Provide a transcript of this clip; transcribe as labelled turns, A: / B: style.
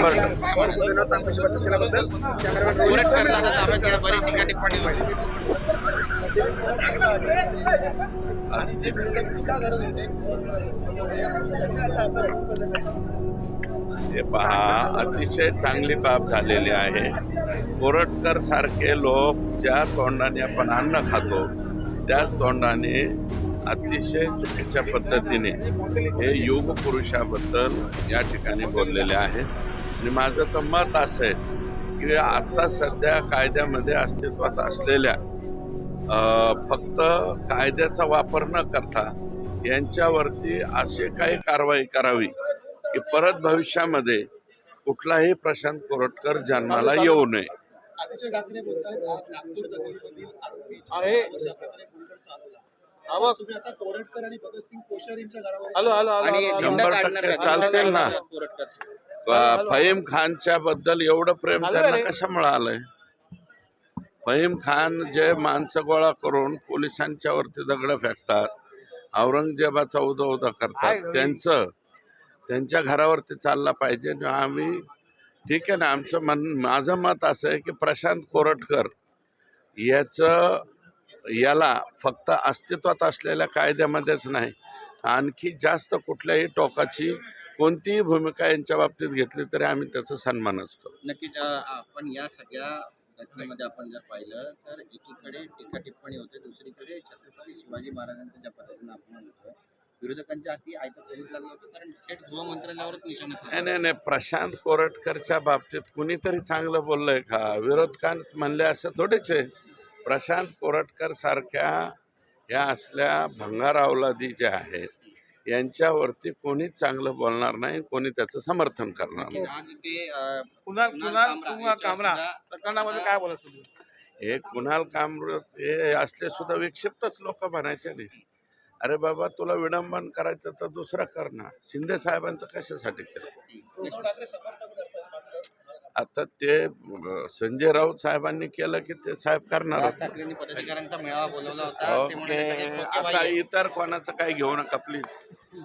A: शंभर हे पहा अतिशय चांगली बाब झालेली आहे. कोरटकर सारखे लोक ज्या तोंडाने आपण अन्न खातो त्याच तोंडाने अतिशय चुकीच्या पद्धतीने हे योग पुरुषाबद्दल या ठिकाणी बोललेले आहेत. आणि माझं तर मत असं आहे की आता सध्या कायद्यामध्ये अस्तित्वात असलेल्या फक्त कायद्याचा वापर न करता यांच्यावरती अशी काही कारवाई करावी की परत भविष्यामध्ये कुठलाही प्रशांत कोरटकर जन्माला येऊ नये.
B: कोरटकर आणि भगतसिंग कोश्यार यांच्या घरावर?
A: चालतील ना. फहीम खानच्या बद्दल एवढं प्रेम त्यांना
C: रे.
A: कशामुळे आलंय फहीम खान जे माणसं गोळा करून पोलिसांच्या वरती दगड फेकतात औरंगजेबाचा उदा उदा करतात. त्यांचं त्यांच्या घरावरती चालला पाहिजे आम्ही ठीक आहे ना आमचं मन माझं मत असं आहे की प्रशांत कोरटकर याचं याला फक्त अस्तित्वात असलेल्या कायद्यामध्येच नाही आणखी जास्त कुठल्याही टोकाची कोणतीही भूमिका यांच्या बाबतीत घेतली तरी आम्ही त्याचा सन्मानच करू.
D: नक्कीच आपण या सगळ्या घटनेमध्ये आपण जर पाहिलं तर एकीकडे टीका टिप्पणी होते दुसरीकडे छत्रपती शिवाजी महाराजांच्या ज्या पद्धतीने अपमान होतोय विरोधकांच्या हाती आयतं पोलीस लागलं होतं कारण थेट गृह मंत्रालयावरच निशाणा
A: नाही. नाही नाही प्रशांत कोरटकरच्या बाबतीत कुणीतरी चांगलं बोललंय का? विरोधकांत म्हणले असं थोडेच? आहे प्रशांत कोरटकर सारख्या ह्या असल्या भंगार अवलादी ज्या आहेत यांच्यावरती कोणीच चांगलं बोलणार नाही कोणी त्याचं समर्थन करणार नाही.
D: नक्कीच आज ते अ,
C: कुणाल
D: कुणाल कामरा
C: प्रकरणामध्ये काय बोलत तुम्ही
A: हे कुणाल कामरत हे असले सुद्धा विक्षिप्तच लोक म्हणायचे नाही. अरे बाबा तुला विडंबन करायचं तर दुसरं कर ना. शिंदे साहेबांचं कशासाठी केलं?
B: उद्धव ठाकरे समर्थन करतात.
A: आता ते संजय राऊत साहेबांनी केलं की ते साहेब करणार आता. इतर कोणाचं काही घेऊ नका प्लीज